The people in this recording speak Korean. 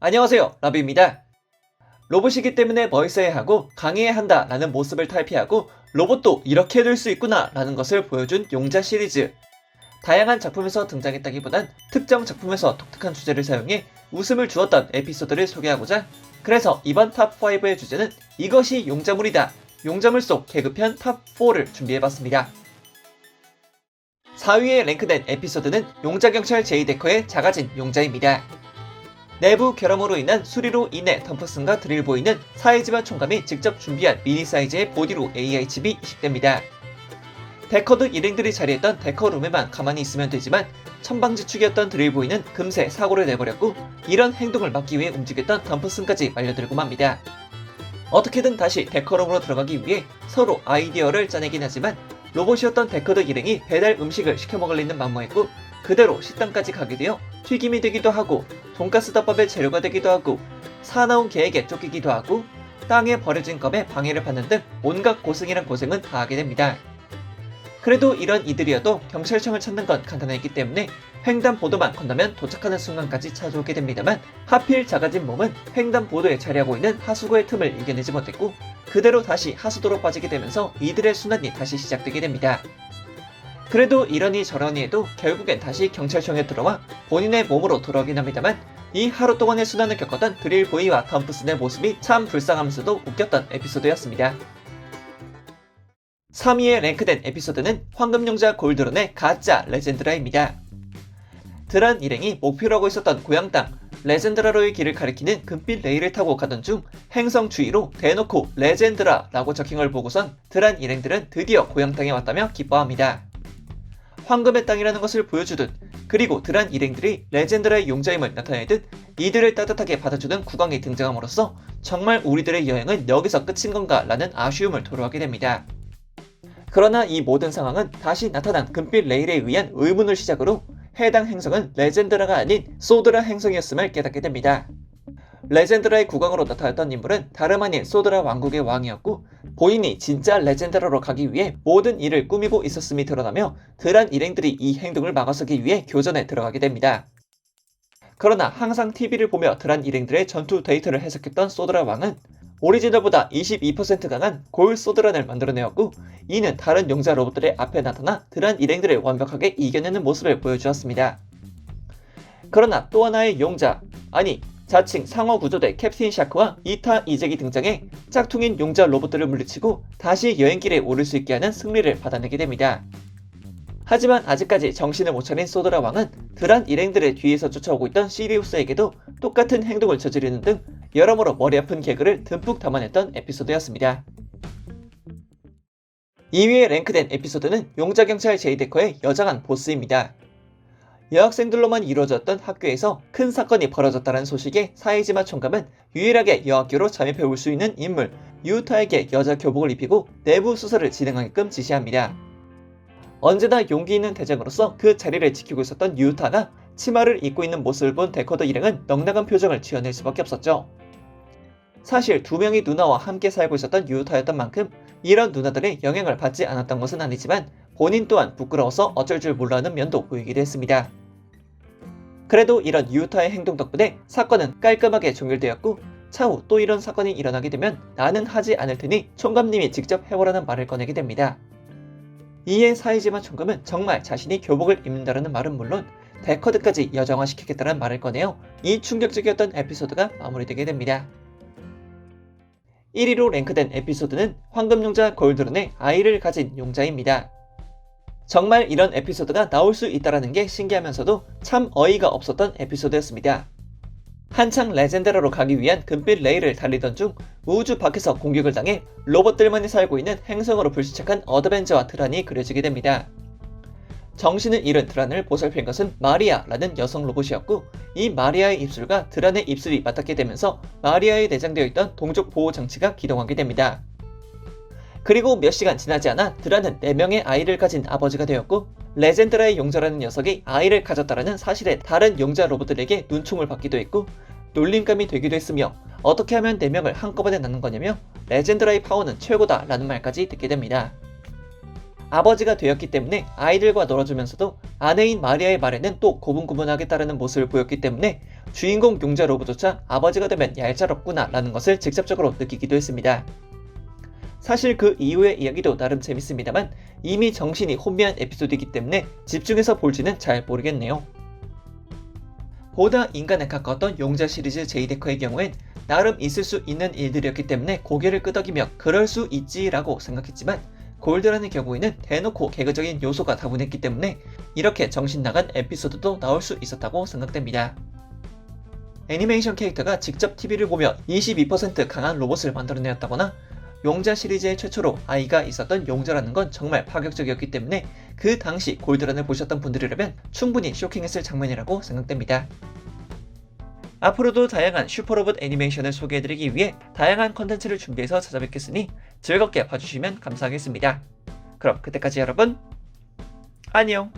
안녕하세요. 라비입니다. 로봇이기 때문에 멋있어야 하고 강해야 한다 라는 모습을 탈피하고 로봇도 이렇게 될 수 있구나 라는 것을 보여준 용자 시리즈. 다양한 작품에서 등장했다기보단 특정 작품에서 독특한 주제를 사용해 웃음을 주었던 에피소드를 소개하고자 그래서 이번 탑5의 주제는 이것이 용자물이다. 용자물 속 개그편 탑4를 준비해봤습니다. 4위에 랭크된 에피소드는 용자경찰 제이데커의 작아진 용자입니다. 내부 결함으로 인한 수리로 인해 덤프슨과 드릴보이는 사이즈만 총감이 직접 준비한 미니 사이즈의 보디로 AI 칩이 이식됩니다. 데커드 일행들이 자리했던 데커룸에만 가만히 있으면 되지만 천방지축이었던 드릴보이는 금세 사고를 내버렸고 이런 행동을 막기 위해 움직였던 덤프슨까지 말려들고 맙니다. 어떻게든 다시 데커룸으로 들어가기 위해 서로 아이디어를 짜내긴 하지만 로봇이었던 데커드 일행이 배달 음식을 시켜 먹으려는 만무했고 그대로 식당까지 가게 되어 튀김이 되기도 하고 돈가스 덮밥의 재료가 되기도 하고 사나운 개에게 쫓기기도 하고 땅에 버려진 껌에 방해를 받는 등 온갖 고생이란 고생은 다 하게 됩니다. 그래도 이런 이들이어도 경찰청을 찾는 건 간단했기 때문에 횡단보도만 건너면 도착하는 순간까지 찾아오게 됩니다만 하필 작아진 몸은 횡단보도에 자리하고 있는 하수구의 틈을 이겨내지 못했고 그대로 다시 하수도로 빠지게 되면서 이들의 순환이 다시 시작되게 됩니다. 그래도 이러니 저러니 해도 결국엔 다시 경찰청에 들어와 본인의 몸으로 돌아오긴 합니다만 이 하루 동안의 순환을 겪었던 드릴보이와 덤프슨의 모습이 참 불쌍하면서도 웃겼던 에피소드였습니다. 3위에 랭크된 에피소드는 황금용자 골드론의 가짜 레젠드라입니다. 드란 일행이 목표로 하고 있었던 고향 땅 레젠드라로의 길을 가리키는 금빛 레일을 타고 가던 중 행성 주위로 대놓고 레젠드라라고 적힌 걸 보고선 드란 일행들은 드디어 고향 땅에 왔다며 기뻐합니다. 황금의 땅이라는 것을 보여주듯 그리고 드란 일행들이 레젠드라의 용자임을 나타내듯 이들을 따뜻하게 받아주는 국왕이 등장함으로써 정말 우리들의 여행은 여기서 끝인 건가 라는 아쉬움을 토로하게 됩니다. 그러나 이 모든 상황은 다시 나타난 금빛 레일에 의한 의문을 시작으로 해당 행성은 레젠드라가 아닌 소드라 행성이었음을 깨닫게 됩니다. 레젠드라의 국왕으로 나타났던 인물은 다름 아닌 소드라 왕국의 왕이었고 본인이 진짜 레젠드라로 가기 위해 모든 일을 꾸미고 있었음이 드러나며 드란 일행들이 이 행동을 막아서기 위해 교전에 들어가게 됩니다. 그러나 항상 TV를 보며 드란 일행들의 전투 데이터를 해석했던 소드라 왕은 오리지널보다 22% 강한 골 소드란을 만들어내었고 이는 다른 용자 로봇들의 앞에 나타나 드란 일행들을 완벽하게 이겨내는 모습을 보여주었습니다. 그러나 또 하나의 용자, 아니 자칭 상어 구조대 캡틴 샤크와 이타 이잭이 등장해 짝퉁인 용자 로봇들을 물리치고 다시 여행길에 오를 수 있게 하는 승리를 받아내게 됩니다. 하지만 아직까지 정신을 못 차린 소드라 왕은 드란 일행들의 뒤에서 쫓아오고 있던 시리우스에게도 똑같은 행동을 저지르는 등 여러모로 머리 아픈 개그를 듬뿍 담아냈던 에피소드였습니다. 2위에 랭크된 에피소드는 용자경찰 제이데커의 여장한 보스입니다. 여학생들로만 이루어졌던 학교에서 큰 사건이 벌어졌다는 소식에 사이지마 총감은 유일하게 여학교로 잠입해 올 수 있는 인물 유타에게 여자 교복을 입히고 내부 수사를 진행하게끔 지시합니다. 언제나 용기 있는 대장으로서 그 자리를 지키고 있었던 유타가 치마를 입고 있는 모습을 본 데커더 일행은 넉넉한 표정을 지어낼 수밖에 없었죠. 사실 두 명의 누나와 함께 살고 있었던 유타였던 만큼 이런 누나들의 영향을 받지 않았던 것은 아니지만 본인 또한 부끄러워서 어쩔 줄 몰라하는 면도 보이기도 했습니다. 그래도 이런 유타의 행동 덕분에 사건은 깔끔하게 종결되었고 차후 또 이런 사건이 일어나게 되면 나는 하지 않을 테니 총감님이 직접 해보라는 말을 꺼내게 됩니다. 이에 사이지만 총감은 정말 자신이 교복을 입는다라는 말은 물론 데커드까지 여정화시키겠다는 말을 꺼내어 이 충격적이었던 에피소드가 마무리되게 됩니다. 1위로 랭크된 에피소드는 황금용자 골드론의 아이를 가진 용자입니다. 정말 이런 에피소드가 나올 수 있다는 게 신기하면서도 참 어이가 없었던 에피소드였습니다. 한창 레젠드라로 가기 위한 금빛 레일을 달리던 중 우주 밖에서 공격을 당해 로봇들만이 살고 있는 행성으로 불시착한 어드벤처와 드란이 그려지게 됩니다. 정신을 잃은 드란을 보살핀 것은 마리아라는 여성 로봇이었고 이 마리아의 입술과 드란의 입술이 맞닿게 되면서 마리아에 내장되어 있던 동족 보호 장치가 기동하게 됩니다. 그리고 몇 시간 지나지 않아 드란은 4명의 아이를 가진 아버지가 되었고 레젠드라의 용자라는 녀석이 아이를 가졌다라는 사실에 다른 용자 로봇들에게 눈총을 받기도 했고 놀림감이 되기도 했으며 어떻게 하면 4명을 한꺼번에 낳는 거냐며 레젠드라의 파워는 최고다 라는 말까지 듣게 됩니다. 아버지가 되었기 때문에 아이들과 놀아주면서도 아내인 마리아의 말에는 또 고분고분하겠다라는 모습을 보였기 때문에 주인공 용자 로보조차 아버지가 되면 얄짤없구나 라는 것을 직접적으로 느끼기도 했습니다. 사실 그 이후의 이야기도 나름 재밌습니다만 이미 정신이 혼미한 에피소드이기 때문에 집중해서 볼지는 잘 모르겠네요. 보다 인간에 가까웠던 용자 시리즈 제이데커의 경우엔 나름 있을 수 있는 일들이었기 때문에 고개를 끄덕이며 그럴 수 있지라고 생각했지만 골드라는 경우에는 대놓고 개그적인 요소가 다분했기 때문에 이렇게 정신 나간 에피소드도 나올 수 있었다고 생각됩니다. 애니메이션 캐릭터가 직접 TV를 보며 22% 강한 로봇을 만들어내었다거나 용자 시리즈의 최초로 아이가 있었던 용자라는 건 정말 파격적이었기 때문에 그 당시 골드란을 보셨던 분들이라면 충분히 쇼킹했을 장면이라고 생각됩니다. 앞으로도 다양한 슈퍼로봇 애니메이션을 소개해드리기 위해 다양한 컨텐츠를 준비해서 찾아뵙겠으니 즐겁게 봐주시면 감사하겠습니다. 그럼 그때까지 여러분 안녕